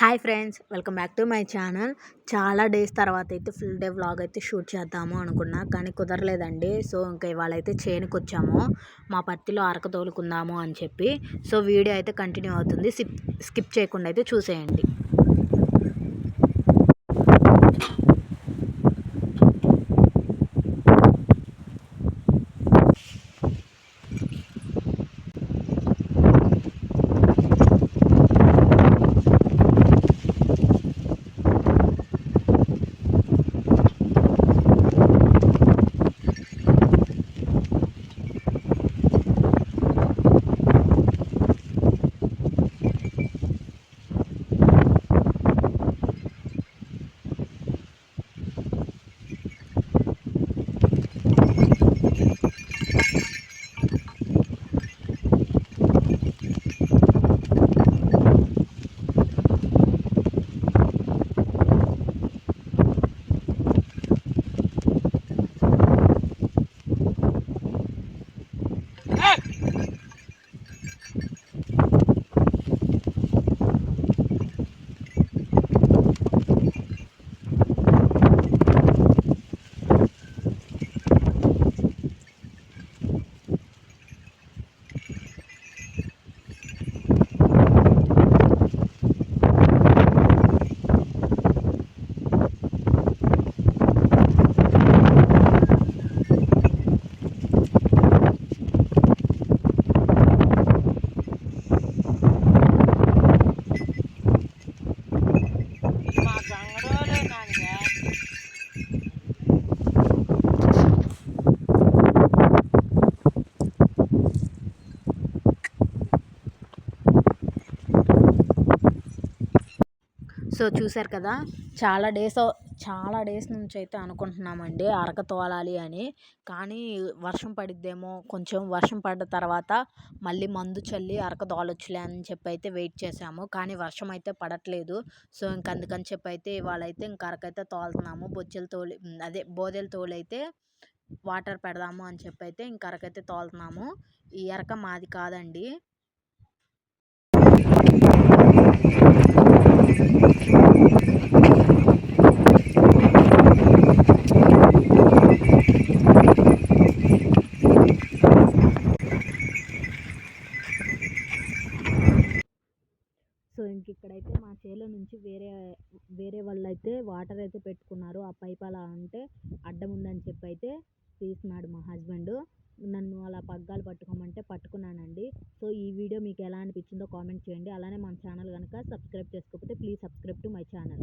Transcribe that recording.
Hi friends welcome back to my channel. చాలా days తర్వాత అయితే ఫుల్ డే వ్లాగ్ అయితే షూట్ చేద్దాము అనుకున్నా కానీ కుదరలేదండి. సో ఇంకా ఇవాళ అయితే చేనుకు వచ్చాము మా పత్తిలో అరక తోలుకుందాము అని చెప్పి. సో వీడియో అయితే కంటిన్యూ అవుతుంది. స్కిప్ చేయకుండా అయితే చూసేయండి. సో చూసారు కదా చాలా డేస్ చాలా డేస్ నుంచి అయితే అనుకుంటున్నామండి అరక తోలాలి అని. కానీ వర్షం పడిద్దేమో కొంచెం వర్షం పడ్డ తర్వాత మళ్ళీ మందు చల్లి అరక తోలొచ్చులే అని చెప్పి అయితే వెయిట్ చేసాము కానీ వర్షం అయితే పడట్లేదు. సో ఇంక అందుకని చెప్పి అయితే ఇవాళ అయితే ఇంక అరకైతే తోలుతున్నాము. బొచ్చెలు తోలి అదే బోదెలు తోలైతే వాటర్ పెడదాము అని చెప్పి అయితే ఇంక అరకైతే తోలుతున్నాము. ఈ అరక మాది కాదండి. సో ఇంక ఇక్కడైతే మా చేలో నుంచి వేరే వేరే వాళ్ళు అయితే వాటర్ అయితే పెట్టుకున్నారు. ఆ పైప్ అలా అంటే అడ్డం ఉందని చెప్పి అయితే తీసినాడు మా హస్బెండ్. నన్ను అలా పగ్గాలు పట్టుకోమంటే పట్టుకున్నానండి. సో ఈ వీడియో మీకు ఎలా అనిపించిందో కామెంట్ చేయండి. అలానే మన ఛానల్ కనుక సబ్స్క్రైబ్ చేసుకోకపోతే please subscribe to my channel.